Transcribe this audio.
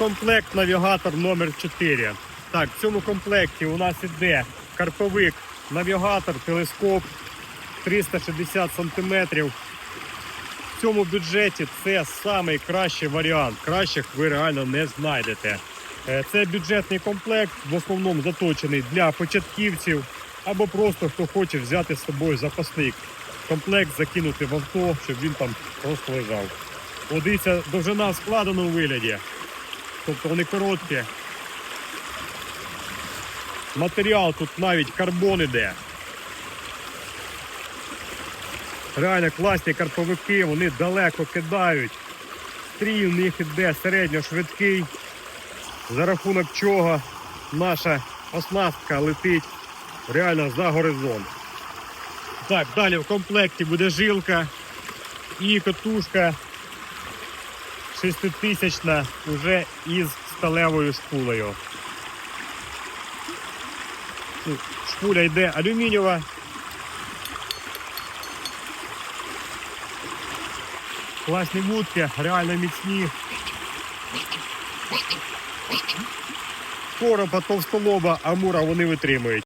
комплект навігатор номер 4 Так, в цьому комплекті у нас іде карповик, навігатор, телескоп 360 см. В цьому бюджеті це найкращий варіант. Кращих ви реально не знайдете. Е, Це бюджетний комплект, в основному заточений для початківців або просто хто хоче взяти з собою запасник. Комплект закинути в авто, щоб він там просто лежав. От довжина в складеному вигляді. Тобто вони короткі. Матеріал тут навіть карбон іде. Реально класні карповики, вони далеко кидають. Стрій у них іде середньошвидкий, за рахунок чого наша оснастка летить реально за горизонт. Так, далі в комплекті буде жилка і катушка 6000 уже із сталевою шпулею. Ну, Шпуля йде алюмінієва. Класні вудки, реально міцні. Короба, товстолоба, амура вони витримують.